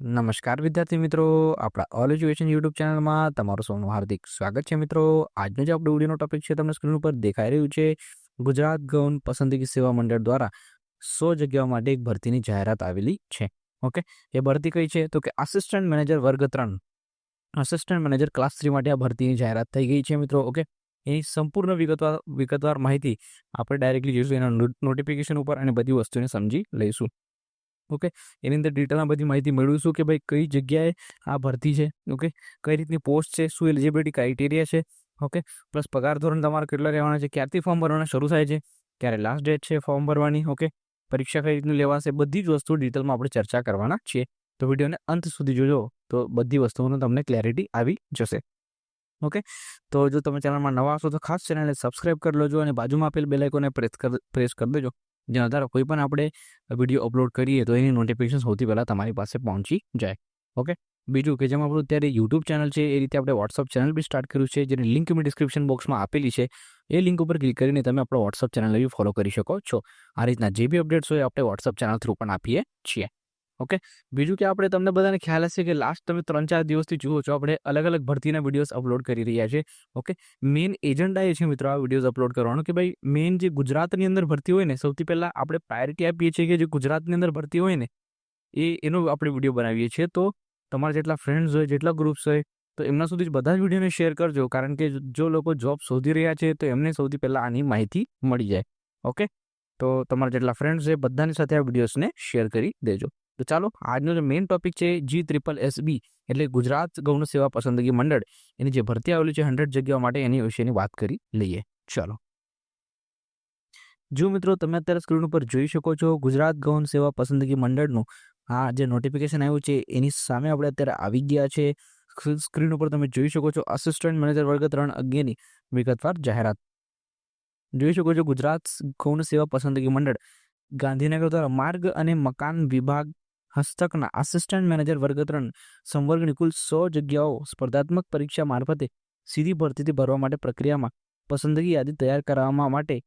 નમસ્કાર વિદ્યાર્થી મિત્રો, આપણા ઓલ એજ્યુકેશન યુટ્યુબ ચેનલમાં તમારું સૌનું હાર્દિક સ્વાગત છે મિત્રો. આજનો જે આપણો વિડીયોનો ટોપિક છે તમને સ્ક્રીન ઉપર દેખાઈ રહ્યું છે, ગુજરાત ગૌણ પસંદગી સેવા મંડળ દ્વારા સો જગ્યાઓ માટે એક ભરતીની જાહેરાત આવેલી છે. ઓકે? એ ભરતી કઈ છે? તો કે આસિસ્ટન્ટ મેનેજર વર્ગ ત્રણ. આસિસ્ટન્ટ મેનેજર ક્લાસ થ્રી માટે આ ભરતીની જાહેરાત થઈ ગઈ છે મિત્રો. ઓકે? એની સંપૂર્ણ વિગતવાર વિગતવાર માહિતી આપણે ડાયરેક્ટલી જોઈશું. એના નોટિફિકેશન ઉપર અને બધી વસ્તુને સમજી લઈશું. ઓકે? એની અંદર ડિટેલમાં બધી માહિતી મેળવીશું કે ભાઈ કઈ જગ્યાએ આ ભરતી છે? ઓકે? કઈ રીતની પોસ્ટ છે? શું એલિજિબિલિટી ક્રાઇટેરિયા છે? ઓકે? પ્લસ પગાર ધોરણ તમારે કેટલા રહેવાના છે? ક્યારથી ફોર્મ ભરવાના શરૂ થાય છે? ક્યારે લાસ્ટ ડેટ છે ફોર્મ ભરવાની? ઓકે? પરીક્ષા કઈ રીતની લેવાશે? બધી જ વસ્તુ ડિટેલમાં આપણે ચર્ચા કરવાના છીએ. તો વિડીયોને અંત સુધી જોજો. તો બધી વસ્તુઓનો તમને ક્લેરિટી આવી જશે. ઓકે? તો જો તમે ચેનલમાં નવા હશો તો ખાસ ચેનલને સબસ્ક્રાઇબ કરી લેજો અને બાજુમાં આપેલ બેલાઇકોને પ્રેસ કર પ્રેસ કરી દેજો. જેના દ્વારા કોઈ પણ આપણે વીડિયો અપલોડ કરીએ તો એની નોટિફિકેશન સૌથી પહેલાં તમારી પાસે પહોંચી જાય. ઓકે? બીજું કે જેમ આપણું અત્યારે યુટ્યુબ ચેનલ છે, એ રીતે આપણે વોટ્સઅપ ચેનલ બી સ્ટાર્ટ કર્યું છે, જેની લિંક મેં ડિસ્ક્રિપ્શન બોક્સમાં આપેલી છે. એ લિંક ઉપર ક્લિક કરીને તમે આપણો વોટ્સઅપ ચેનલ બી ફોલો કરી શકો છો. આ રીતના જે બી અપડેટ્સ હોય આપણે વોટ્સઅપ ચેનલ થ્રુ પણ આપીએ છીએ. ઓકે? બીજું કે આપણે તમને બધાને ખ્યાલ હશે કે લાસ્ટ તમે ત્રણ ચાર દિવસથી જુઓ છો, આપણે અલગ અલગ ભરતીના વિડીયોઝ અપલોડ કરી રહ્યા છે ઓકે? મેઇન એજન્ડા એ છે મિત્રો, આ વિડીયોઝ અપલોડ કરવાનો કે ભાઈ મેઇન જે ગુજરાતની અંદર ભરતી હોય ને, સૌથી પહેલાં આપણે પ્રાયોરિટી આપીએ છીએ કે જે ગુજરાતની અંદર ભરતી હોય ને, એ, એનો આપણે વીડિયો બનાવીએ છીએ. તો તમારા જેટલા ફ્રેન્ડ્સ હોય, જેટલા ગ્રુપ્સ હોય, તો એમના સુધી બધા જ વિડીયોને શેર કરજો, કારણ કે જો લોકો જોબ શોધી રહ્યા છે, તો એમને સૌથી પહેલાં આની માહિતી મળી જાય, ઓકે? તો તમારા જેટલા ફ્રેન્ડ્સ છે, બધાની સાથે આ વિડીયોઝને શેર કરી દેજો. તો ચાલો, આજનો જે મેઇન ટોપિક છે જી ત્રિપલ એસ એટલે ગુજરાત ગૌણ સેવા પસંદગી મંડળ, એની જે ભરતી આવેલી છે હંડ્રેડ જગ્યાઓ માટે એની વિશેની વાત કરી લઈએ. ચાલો. જો મિત્રો, તમે અત્યારે સ્ક્રીન ઉપર જોઈ શકો છો, ગુજરાત ગૌણ સેવા પસંદગી મંડળનું આ જે નોટિફિકેશન આવ્યું છે, એની સામે આપણે અત્યારે આવી ગયા છે. સ્ક્રીન ઉપર તમે જોઈ શકો છો અસિસ્ટન્ટ મેનેજર વર્ગ ત્રણ અગિયારની વિગતવાર જાહેરાત. જોઈ શકો છો, ગુજરાત ગૌણ સેવા પસંદગી મંડળ ગાંધીનગર દ્વારા માર્ગ અને મકાન વિભાગ હસ્તકના આસિસ્ટન્ટ મેનેજર વર્ગ ત્રણ સંવર્ગની કુલ સો જગ્યાઓ સ્પર્ધાત્મક પરીક્ષા મારફતે સીધી ભરતીથી ભરવા માટે પ્રક્રિયામાં પસંદગી યાદી તૈયાર કરાવવા માટે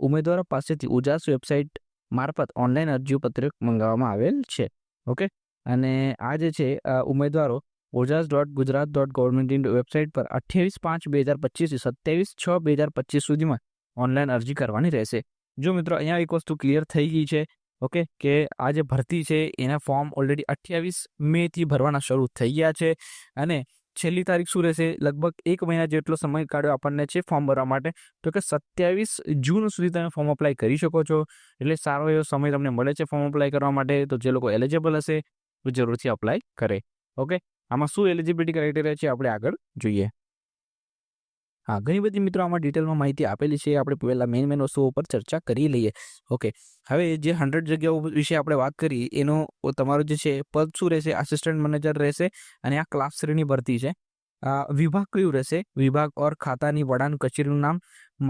ઉમેદવારો પાસેથી ઉજાસ વેબસાઇટ મારફત ઓનલાઈન અરજીઓ પત્રક મંગાવવામાં આવેલ છે. ઓકે? અને આ જે છે ઉમેદવારો Ojas dot Gujarat dot government website પર અઠ્યાવીસ પાંચ બે હજાર પચીસથી સત્યાવીસ છ બે હજાર પચીસ સુધીમાં ઓનલાઈન અરજી કરવાની રહેશે. જો મિત્રો અહીંયા એક વસ્તુ ક્લિયર થઈ ગઈ છે ઓકે? કે આ જે ભરતી છે, એના ફોર્મ ઓલરેડી અઠ્યાવીસ મેથી ભરવાના શરૂ થઈ ગયા છે અને છેલ્લી તારીખ શું રહેશે? લગભગ એક મહિના જેટલો સમય કાઢ્યો આપણને છે ફોર્મ ભરવા માટે. તો કે સત્યાવીસ જૂન સુધી તમે ફોર્મ અપ્લાય કરી શકો છો. એટલે સારો એવો સમય તમને મળે છે ફોર્મ અપ્લાય કરવા માટે. તો જે લોકો એલિજિબલ હશે તો જરૂરથી અપ્લાય કરે. ઓકે? આમાં શું એલિજિબિલિટી ક્રાઇટેરિયા છે, આપણે આગળ જોઈએ. હા, ઘણી બધી મિત્રો આમાં ડિટેલમાં માહિતી આપેલી છે. આપણે પહેલાં મેઇન મેઇન વસ્તુઓ પર ચર્ચા કરી લઈએ. ઓકે હવે જે હંડ્રેડ જગ્યાઓ વિશે આપણે વાત કરી એનો તમારો જે છે, પદ શું રહેશે? આસિસ્ટન્ટ મેનેજર રહેશે અને આ ક્લાસ શ્રેણી ભરતી છે. વિભાગ કયું રહેશે? વિભાગ ઓર ખાતાની વડાન કચેરીનું નામ,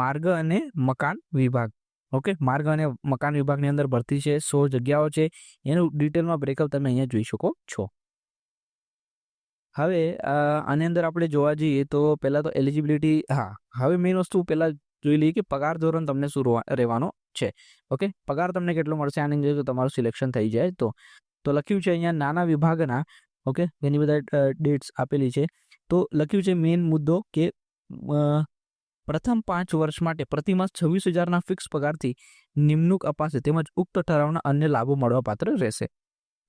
માર્ગ અને મકાન વિભાગ. ઓકે માર્ગ અને મકાન વિભાગની અંદર ભરતી છે, સો જગ્યાઓ છે. એનું ડિટેલમાં બ્રેકઅપ તમે અહીંયા જોઈ શકો છો. હવે આની અંદર આપણે જોવા જઈએ તો પહેલાં તો એલિજિબિલિટી હા, હવે મેઇન વસ્તુ પહેલાં જોઈ લઈએ કે પગાર ધોરણ તમને શું રહેવાનો છે. ઓકે પગાર તમને કેટલો મળશે? આની અંદર તમારું સિલેક્શન થઈ જાય તો. તો લખ્યું છે અહીંયા નાના વિભાગના ઓકે ઘણી બધા ડેટ્સ આપેલી છે. તો લખ્યું છે મેઇન મુદ્દો કે પ્રથમ પાંચ વર્ષ માટે પ્રતિમાસ છવ્વીસ હજારના ફિક્સ પગારથી નિમણૂક અપાશે, તેમજ ઉક્ત ઠરાવના અન્ય લાભો મળવાપાત્ર રહેશે.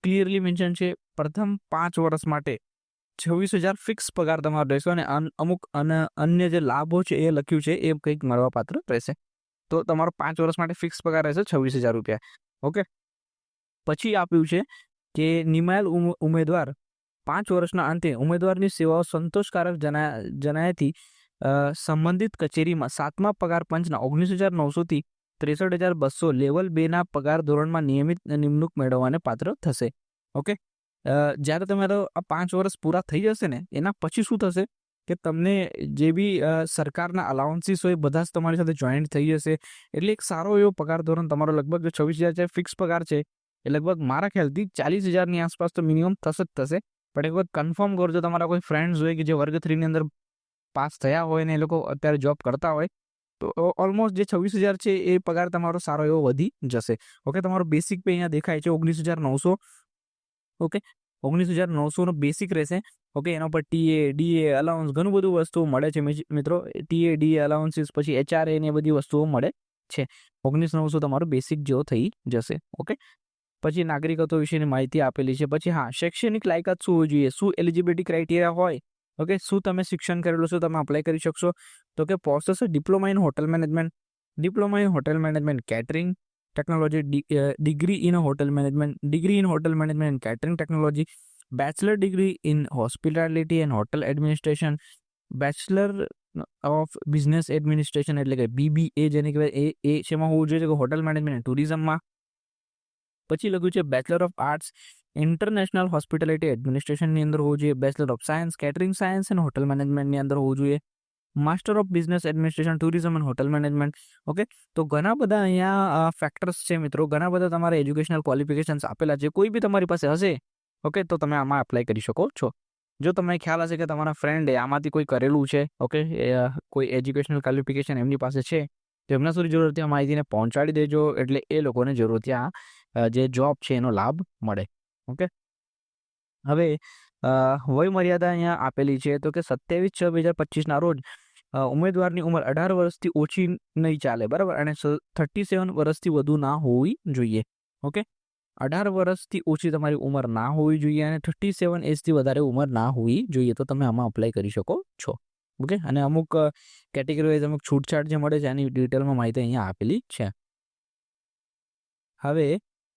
ક્લિયરલી મેન્શન છે, પ્રથમ પાંચ વર્ષ માટે છવ્વીસ હજાર ફિક્સ પગાર તમારો રહેશે અને અમુક અન્ય જે લાભો છે એ લખ્યું છે એ કંઈક મળવાપાત્ર રહેશે. તો તમારો પાંચ વર્ષ માટે ફિક્સ પગાર રહેશે છવ્વીસ હજાર રૂપિયા. ઓકે? પછી આપ્યું છે કે નિમાયેલ ઉમેદવાર પાંચ વર્ષના અંતે ઉમેદવારની સેવાઓ સંતોષકારક જણાય જણાયાથી સંબંધિત કચેરીમાં સાતમા પગાર પંચના ઓગણીસ હજાર નવસોથી ત્રેસઠ હજાર બસો લેવલ બેના પગાર ધોરણમાં નિયમિત નિમણૂક મેળવવાને પાત્ર થશે. ઓકે? જ્યારે તમારો આ પાંચ વર્ષ પૂરા થઈ જશે ને, એના પછી શું થશે? કે તમને જે બી સરકારના અલાઉન્સીસ હોય બધા જ તમારી સાથે જોઈન્ટ થઈ જશે. એટલે એક સારો એવો પગાર ધોરણ તમારો લગભગ છવ્વીસ હજાર છે ફિક્સ પગાર છે. એ લગભગ મારા ખ્યાલથી ચાલીસ હજારની આસપાસ તો મિનિમમ થશે જ થશે. પણ એક વખત કન્ફર્મ કરજો તમારા કોઈ ફ્રેન્ડ્સ હોય કે જે વર્ગ થ્રીની અંદર પાસ થયા હોય ને એ લોકો અત્યારે જોબ કરતા હોય, તો ઓલમોસ્ટ જે છવ્વીસ હજાર છે એ પગાર તમારો સારો એવો વધી જશે. ઓકે તમારો બેસિક પે અહીંયા દેખાય છે ઓગણીસ હજાર નવસો ઓકે? ઓગણીસ હજાર નવસોનો બેસિક રહેશે. ઓકે, એના પર ટીએ ડીએ અલાઉન્સ ઘણું બધું વસ્તુઓ મળે છે મિત્રો. ટીએ ડીએ અલાઉન્સીસ પછી એચઆરએ ને બધી વસ્તુઓ મળે છે. ઓગણીસ નવસો તમારું બેસિક જેવો થઈ જશે. ઓકે? પછી નાગરિકત્વ વિશેની માહિતી આપેલી છે. પછી હા, શૈક્ષણિક લાયકાત શું હોવી જોઈએ? શું એલિજિબિલિટી ક્રાઇટેરિયા હોય? ઓકે, શું તમે શિક્ષણ કરેલું છો? તમે અપ્લાય કરી શકશો. તો કે process diploma in hotel management diploma in hotel management catering technology degree in hotel management degree in hotel management and catering technology bachelor degree in hospitality and hotel administration bachelor of business administration એટલે કે BBA જેને કહેવાય, એ એ શેમાં હોવું જોઈએ? કે hotel management and ટુરિઝમમાં પછી લખ્યું છે bachelor of arts international hospitality એડમિનિસ્ટ્રેશનની અંદર હોવું જોઈએ. Bachelor of science catering science and hotel મેનેજમેન્ટની અંદર હોવું જોઈએ. Master of business administration tourism and hotel management okay તો ઘણા બધા અહીંયા ફેક્ટર્સ છે મિત્રો. ઘણા બધા તમારા એજ્યુકેશનલ ક્વોલિફિકેશન્સ આપેલા છે. કોઈ બી તમારી પાસે હશે ઓકે તો તમે આમાં એપ્લાય કરી શકો છો. જો તમને ખ્યાલ હશે કે તમારા ફ્રેન્ડે આમાંથી કોઈ કરેલું છે ઓકે કોઈ એજ્યુકેશનલ ક્વોલિફિકેશન એમની પાસે છે, તો એમના સુધી જરૂરથી આ માહિતીને પહોંચાડી દેજો. એટલે એ લોકોને જરૂરથી આ જે જોબ છે એનો લાભ મળે ઓકે હવે વય મર્યાદા અહીંયા આપેલી છે. તો કે સત્યાવીસ છ બે હજાર પચીસના રોજ ઉમેદવારની ઉંમર અઢાર વર્ષથી ઓછી નહીં ચાલે, બરાબર? અને થર્ટી સેવન વર્ષથી વધુ ના હોવી જોઈએ, ઓકે? અઢાર વર્ષથી ઓછી તમારી ઉંમર ના હોવી જોઈએ અને થર્ટી સેવન એજથી વધારે ઉંમર ના હોવી જોઈએ, તો તમે આમાં અપ્લાય કરી શકો છો, ઓકે? અને અમુક કેટેગરી વાઇઝ અમુક છૂટછાટ જે મળે છે, એની ડિટેલમાં માહિતી અહીંયા આપેલી છે. હવે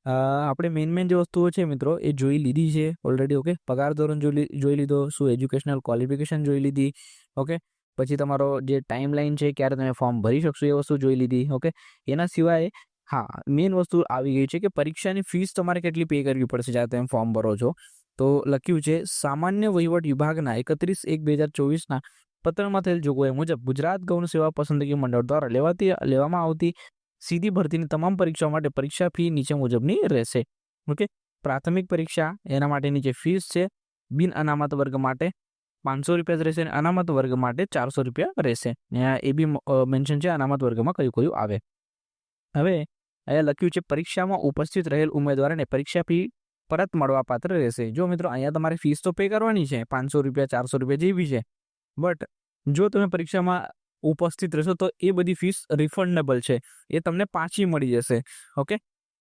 આપણે મેઇન મેઇન જે વસ્તુઓ છે મિત્રો, એ જોઈ લીધી છે ઓલરેડી ઓકે? પગાર ધોરણ જોઈ લીધો, શું એજ્યુકેશનલ ક્વોલિફિકેશન જોઈ લીધી, ઓકે? પછી તમારો જે ટાઈમ લાઈન છે, ક્યારે તમે ફોર્મ ભરી શકશો એ વસ્તુ જોઈ લીધી ઓકે એના સિવાય, હા મેઇન વસ્તુ આવી ગઈ છે કે પરીક્ષાની ફીસ તમારે કેટલી પે કરવી પડશે જ્યારે તમે ફોર્મ ભરો છો? તો લખ્યું છે, સામાન્ય વહીવટ વિભાગના એકત્રીસ એક બે હજાર ચોવીસના પત્રમાં થયેલ જોગવાઈ મુજબ ગુજરાત ગૌણ સેવા પસંદગી મંડળ દ્વારા લેવાતી, લેવામાં આવતી સીધી ભરતીની તમામ પરીક્ષાઓ માટે પરીક્ષા ફી નીચે મુજબની રહેશે. ઓકે પ્રાથમિક પરીક્ષા, એના માટેની જે ફીસ છે, બિન અનામત વર્ગ માટે પાંચસો રૂપિયા રહેશે અને અનામત વર્ગ માટે ચારસો રૂપિયા રહેશે. અહીંયા એ બી મેન્શન છે અનામત વર્ગમાં કયું કયું આવે. હવે અહીંયા લખ્યું છે, પરીક્ષામાં ઉપસ્થિત રહેલ ઉમેદવારને પરીક્ષા ફી પરત મળવા પાત્ર રહેશે. જો મિત્રો અહીંયા તમારે ફીસ તો પે કરવાની છે, પાંચસો રૂપિયા, ચારસો રૂપિયા જેવી છે. બટ જો તમે પરીક્ષામાં ઉપસ્થિત રહેશો તો એ બધી ફીસ રિફંડેબલ છે. એ તમને પાછી મળી જશે. ઓકે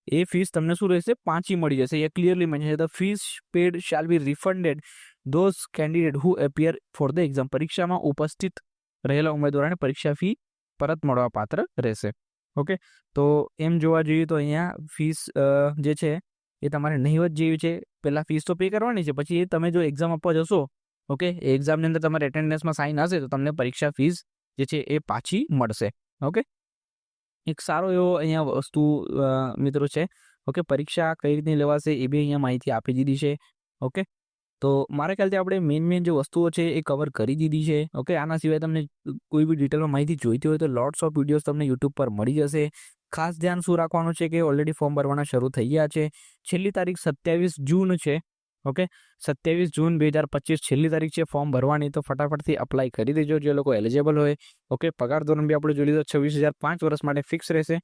એ ફીસ તમને શું રહેશે? પાછી મળી જશે. એ ક્લિયરલી મેન્શન છે. The fees paid shall be refunded those candidate who appear for the exam પરીક્ષામાં ઉપસ્થિત રહેલા ઉમેદવારોને પરીક્ષા ફી પરત મળવા પાત્ર રહેશે. ઓકે તો એમ જોવા જઈએ તો અહીંયા ફીસ જે છે એ તમારે નહીવત જેવી છે. પહેલાં ફીસ તો પે કરવાની છે. પછી એ તમે જો એક્ઝામ આપવા જશો ઓકે એક્ઝામની અંદર તમારે એટેન્ડન્સમાં સાઇન હશે તો તમને પરીક્ષા ફીસ જે છે એ પાછી મળશે. ઓકે એક સારો એવો અહીંયા વસ્તુ મિત્રો છે. ઓકે પરીક્ષા કઈ રીતની લેવાશે એ બી અહીંયા માહિતી આપી દીધી છે. ઓકે તો મારા ખ્યાલથી આપણે મેઇન મેઇન જે વસ્તુઓ છે એ કવર કરી દીધી છે. ઓકે આના સિવાય તમને કોઈ બી ડિટેલમાં માહિતી જોઈતી હોય તો લોટ્સ ઓફ વિડીયોઝ તમને યુટ્યુબ પર મળી જશે. ખાસ ધ્યાન શું રાખવાનું છે કે ઓલરેડી ફોર્મ ભરવાના શરૂ થઈ ગયા છે. છેલ્લી તારીખ સત્યાવીસ જૂન છે. ઓકે સત્યાવીસ જૂન બે હજાર પચીસ છેલ્લી તારીખ છે ફોર્મ ભરવાની. તો ફટાફટથી અપ્લાય કરી દેજો જે લોકો એલિજેબલ હોય. ઓકે પગાર ધોરણ બી આપણે જોઈ લીધો છવ્વીસ હજાર પાંચ વર્ષ માટે ફિક્સ રહેશે.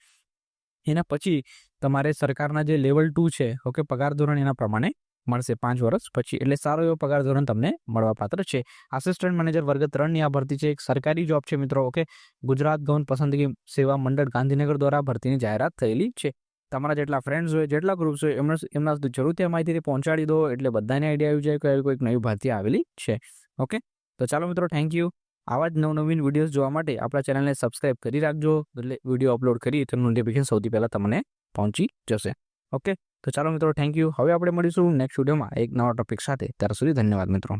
એના પછી તમારે સરકારના જે લેવલ ટુ છે ઓકે પગાર ધોરણ એના પ્રમાણે મળશે પાંચ વર્ષ પછી. એટલે સારો એવો પગાર ધોરણ તમને મળવાપાત્ર છે. આસિસ્ટન્ટ મેનેજર વર્ગ ત્રણની આ ભરતી છે. એક સરકારી જોબ છે મિત્રો ઓકે ગુજરાત ગૌણ પસંદગી સેવા મંડળ ગાંધીનગર દ્વારા ભરતીની જાહેરાત થયેલી છે. તમારા જેટલા ફ્રેન્ડ્સ હોય, જેટલા ગ્રુપ્સ હોય, એમના એમના જરૂર ત્યાં માહિતી પહોંચાડી દો, એટલે બધાને આઈડિયા આવી જાય કે આવી કોઈક નવી ભરતી આવેલી છે. ઓકે તો ચાલો મિત્રો થેન્ક યુ આવા જ નવનવીન વિડીયોઝ જોવા માટે આપણા ચેનલને સબસ્ક્રાઇબ કરી રાખજો. એટલે વીડિયો અપલોડ કરી તેનું નોટિફિકેશન સૌથી પહેલાં તમને પહોંચી જશે. ઓકે તો ચાલો મિત્રો થેન્ક યુ હવે આપણે મળીશું નેક્સ્ટ વિડીયોમાં એક નવા ટોપિક સાથે. ત્યાર સુધી ધન્યવાદ મિત્રો.